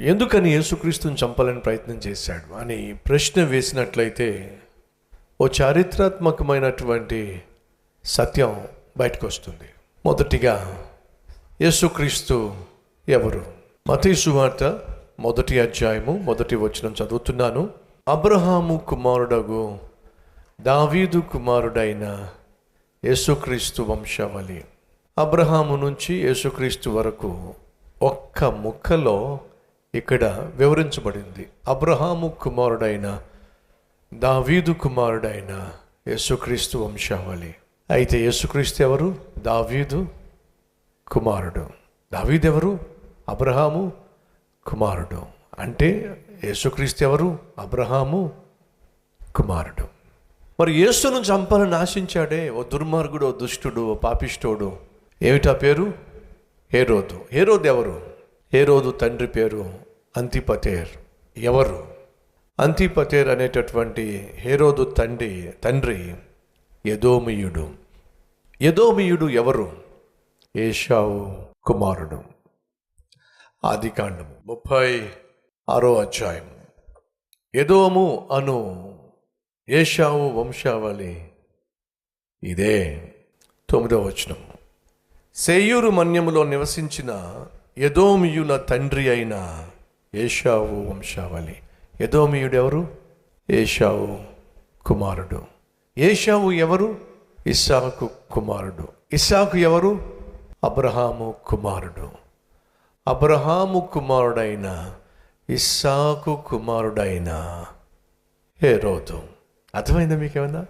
ఎందుకని యేసుక్రీస్తుని చంపాలని ప్రయత్నం చేశాడు? అని ప్రశ్న వేసినట్లయితే ఓ చారిత్రాత్మకమైనటువంటి సత్యం బయటకు వస్తుంది మొదటిగా యేసుక్రీస్తు ఎవరు? మతీ సువార్త మొదటి అధ్యాయము మొదటి వచనం చదువుతున్నాను. అబ్రహాము కుమారుడగు దావీదు కుమారుడైన యేసుక్రీస్తు వంశావళి. అబ్రహాము నుంచి యేసుక్రీస్తు వరకు ఒక్క ముక్కలో ఇక్కడ వివరించబడింది. అబ్రహాము కుమారుడైన దావీదు కుమారుడైన యేసుక్రీస్తు వంశావళి. అయితే యేసుక్రీస్తు ఎవరు? దావీదు కుమారుడు. దావీదు ఎవరు? అబ్రహాము కుమారుడు. అంటే యేసుక్రీస్తు ఎవరు? అబ్రహాము కుమారుడు. మరి యేసును చంపాలని ఆశించాడే ఓ దుర్మార్గుడు ఓ దుష్టుడు ఓ పాపిష్టోడు. ఏమిటా పేరు? హేరోదు. హేరోదు ఎవరు? హేరోదు తండ్రి పేరు అంతిపతేర్. ఎవరు? అంతిపతేర్ అనేటటువంటి హేరోదు తండ్రి తండ్రి యదోమియుడు. యదోమియుడు ఎవరు? ఏషావు కుమారుడు. ఆదికాండము ముప్పై ఆరో అధ్యాయం. యదోము అను ఏషావు వంశావళి ఇదే తొమ్మిదో వచనం. సేయూరు మన్యములో నివసించిన యదోమియుల తండ్రి అయిన ఏషావు వంశావళి. యదోమియుడు ఎవరు? ఏషావు కుమారుడు. ఏషావు ఎవరు? ఇస్సాకు కుమారుడు. ఇస్సాకు ఎవరు? అబ్రహాము కుమారుడు. అబ్రహాము కుమారుడైన ఇస్సాకు కుమారుడైన హేరోదు. అర్థమైందా మీకేమన్నా?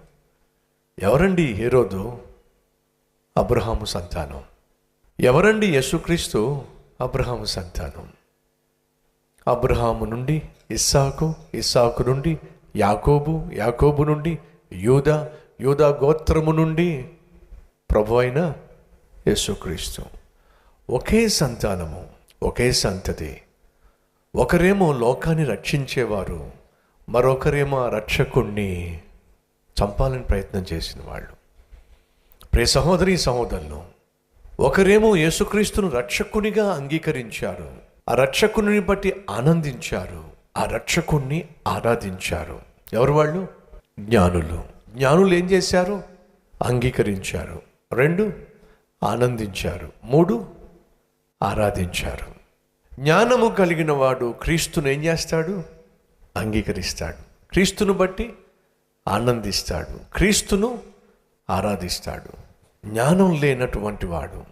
ఎవరండి హేరోదు? అబ్రహాము సంతానం. ఎవరండి యేసుక్రీస్తు? అబ్రహాము సంతానం. అబ్రహాము నుండి ఇస్సాకు ఇస్సాకు నుండి యాకోబు యాకోబు నుండి యూదా యూదా గోత్రము నుండి ప్రభు అయిన యేసుక్రీస్తు. ఒకే సంతానము ఒకే సంతతి. ఒకరేమో లోకాన్ని రక్షించేవారు మరొకరేమో ఆ రక్షకుణ్ణి చంపాలని ప్రయత్నం చేసిన వాళ్ళు. ప్రే సహోదరి సహోదరులు ఒకరేమో యేసుక్రీస్తును రక్షకునిగా అంగీకరించారు. ఆ రక్షకుని బట్టి ఆనందించారు. ఆ రక్షకుణ్ణి ఆరాధించారు. ఎవరు వాళ్ళు? జ్ఞానులు. జ్ఞానులు ఏం చేశారు? అంగీకరించారు. రెండు ఆనందించారు. మూడు ఆరాధించారు. జ్ఞానము కలిగిన వాడు క్రీస్తును ఏం చేస్తాడు? అంగీకరిస్తాడు. క్రీస్తును బట్టి ఆనందిస్తాడు. క్రీస్తును ఆరాధిస్తాడు. జ్ఞానం లేనటువంటి వాడు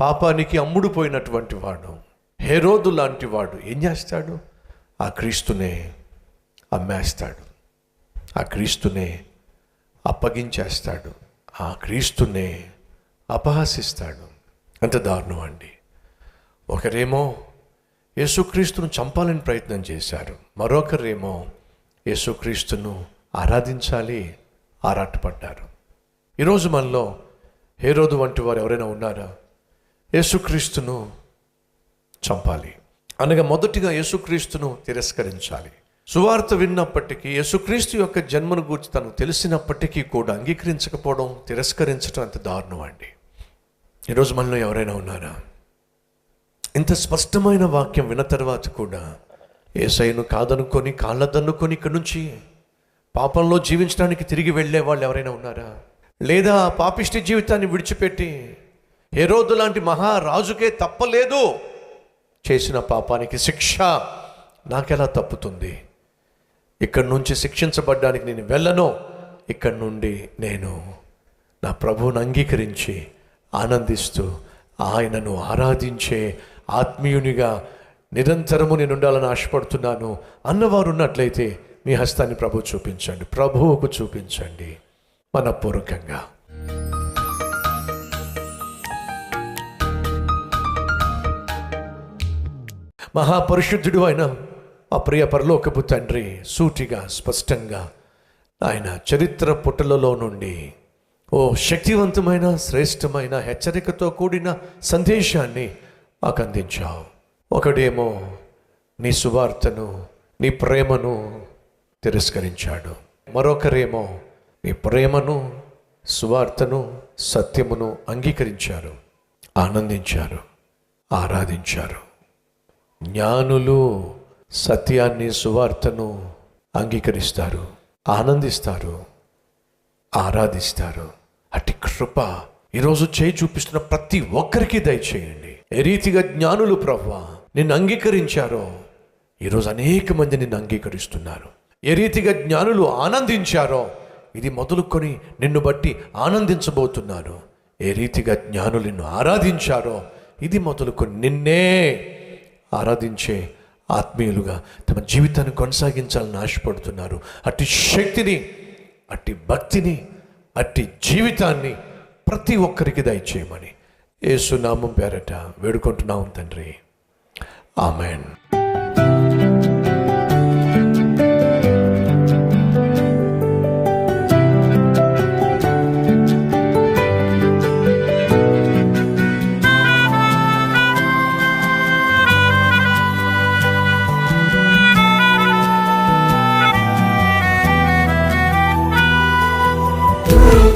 పాపానికి అమ్ముడుపోయినటువంటి వాడు హెరోదు లాంటి వాడు ఏం చేస్తాడు? ఆ క్రీస్తునే అమ్మేస్తాడు. ఆ క్రీస్తునే అప్పగించేస్తాడు. ఆ క్రీస్తునే అపహసిస్తాడు. అంత దారుణం అండి. ఒకరేమో యేసుక్రీస్తును చంపాలని ప్రయత్నం చేశారు. మరొకరేమో యేసుక్రీస్తును ఆరాధించాలి ఆరాటపడ్డారు. ఈరోజు మనలో హేరోదు వంటి వారు ఎవరైనా ఉన్నారా? యేసుక్రీస్తును చంపాలి. అనగా మొదటిగా యేసుక్రీస్తును తిరస్కరించాలి. సువార్త విన్నప్పటికీ యేసుక్రీస్తు యొక్క జన్మను గురించి తను తెలిసినప్పటికీ కూడా అంగీకరించకపోవడం తిరస్కరించడం అంత దారుణం అండి ఈరోజు మనలో ఎవరైనా ఉన్నారా? ఇంత స్పష్టమైన వాక్యం విన్న తర్వాత కూడా ఏసైను కాదనుకొని కాళ్ళదన్నుకొని ఇక్కడి నుంచి పాపంలో జీవించడానికి తిరిగి వెళ్ళే వాళ్ళు ఎవరైనా ఉన్నారా? లేదా పాపిష్టి జీవితాన్ని విడిచిపెట్టి హెరోదు లాంటి మహారాజుకే తప్పలేదు. చేసిన పాపానికి శిక్ష నాకెలా తప్పుతుంది? ఇక్కడి నుంచి శిక్షించబడ్డానికి నేను వెళ్ళను. ఇక్కడి నుండి నేను నా ప్రభువును అంగీకరించి ఆనందిస్తూ ఆయనను ఆరాధించే ఆత్మీయునిగా నిరంతరము నేను ఉండాలని ఆశపడుతున్నాను. అన్నవారు ఉన్నట్లయితే మీ హస్తాన్ని ప్రభు చూపించండి. ప్రభువుకు చూపించండి. మనపూర్వకంగా. మహాపరిశుద్ధుడు అయిన ఆ ప్రియ పరలోకపు తండ్రి సూటిగా స్పష్టంగా ఆయన చరిత్ర పుటలలో నుండి ఓ శక్తివంతమైన శ్రేష్టమైన హెచ్చరికతో కూడిన సందేశాన్ని మాకు అందించావు. ఒకడేమో నీ సువార్తను నీ ప్రేమను తిరస్కరించాడు. మరొకరేమో నీ ప్రేమను సువార్తను సత్యమును అంగీకరించారు ఆనందించారు ఆరాధించారు. జ్ఞానులు సత్యాన్ని సువార్తను అంగీకరిస్తారు ఆనందిస్తారు ఆరాధిస్తారు. అటు కృప ఈరోజు చేయి చూపిస్తున్న ప్రతి ఒక్కరికి దయచేయండి. ఏ రీతిగా జ్ఞానులు ప్రవ్వా నిన్ను అంగీకరించారో ఈరోజు అనేక మంది నిన్ను అంగీకరిస్తున్నారు. ఏ రీతిగా జ్ఞానులు ఆనందించారో ఇది మొదలుకొని నిన్ను బట్టి ఆనందించబోతున్నాను. ఏ రీతిగా జ్ఞానులు నిన్ను ఆరాధించారో ఇది మొదలుకొని నిన్నే ఆరాధించే ఆత్మీయులుగా తమ జీవితాన్ని కొనసాగించాలని ఆశపడుతున్నారు. అట్టి శక్తిని అట్టి భక్తిని అట్టి జీవితాన్ని ప్రతి ఒక్కరికి దయచేయమని ఏసునామం పేరట వేడుకుంటున్నాం తండ్రి. ఆమెన్.